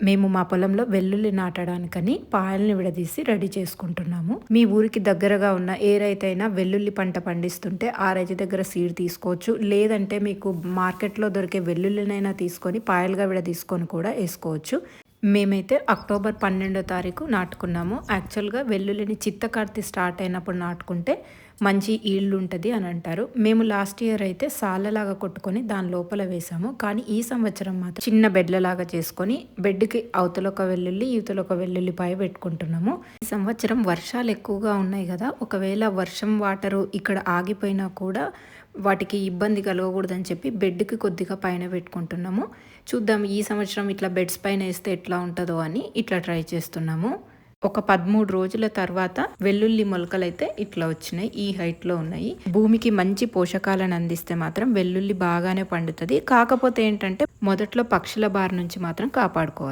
మేము మా పొలంలో వెల్లుల్లి నాటడానికని పాయల్ని విడదీసి రెడీ చేసుకుంటున్నాము. మీ ఊరికి దగ్గరగా ఉన్న ఏ రైతైనా వెల్లుల్లి పంట పండిస్తుంటే ఆ రైతు దగ్గర సీడ్ తీసుకోవచ్చు. లేదంటే మీకు మార్కెట్లో దొరికే వెల్లుల్లినైనా తీసుకొని పాయలుగా విడదీసుకొని కూడా వేసుకోవచ్చు. మేమైతే అక్టోబర్ పన్నెండో తారీఖు నాటుకున్నాము. యాక్చువల్గా వెల్లుల్లిని చిత్తకార్తి స్టార్ట్ అయినప్పుడు నాటుకుంటే మంచి ఈల్డ్ ఉంటుంది అని అంటారు. మేము లాస్ట్ ఇయర్ అయితే సాలలాగా కొట్టుకొని దాని లోపల వేసాము. కానీ ఈ సంవత్సరం మాత్రం చిన్న బెడ్లలాగా చేసుకొని బెడ్కి అవతల ఒక వెల్లుల్లి ఇవతల ఒక వెల్లుల్లిపాయ పెట్టుకుంటున్నాము. ఈ సంవత్సరం వర్షాలు ఎక్కువగా ఉన్నాయి కదా ఒకవేళ వర్షం వాటరు ఇక్కడ ఆగిపోయినా కూడా వాటికి ఇబ్బంది కలగకూడదని చెప్పి బెడ్కి కొద్దిగా పైన పెట్టుకుంటున్నాము. చూద్దాం ఈ సంవత్సరం ఇట్లా బెడ్స్ పైన వేస్తే ఎట్లా ఎట్లా ఉంటుందో అని ఇట్లా ట్రై చేస్తున్నాము. ఒక పదమూడు రోజుల తర్వాత వెల్లుల్లి మొలకలు అయితే ఇట్లా వచ్చినాయి ఈ హైట్లో ఉన్నాయి. భూమికి మంచి పోషకాలను అందిస్తే మాత్రం వెల్లుల్లి బాగానే పండుతుంది. కాకపోతే ఏంటంటే మొదట్లో పక్షుల బారి నుంచి మాత్రం కాపాడుకోవాలి.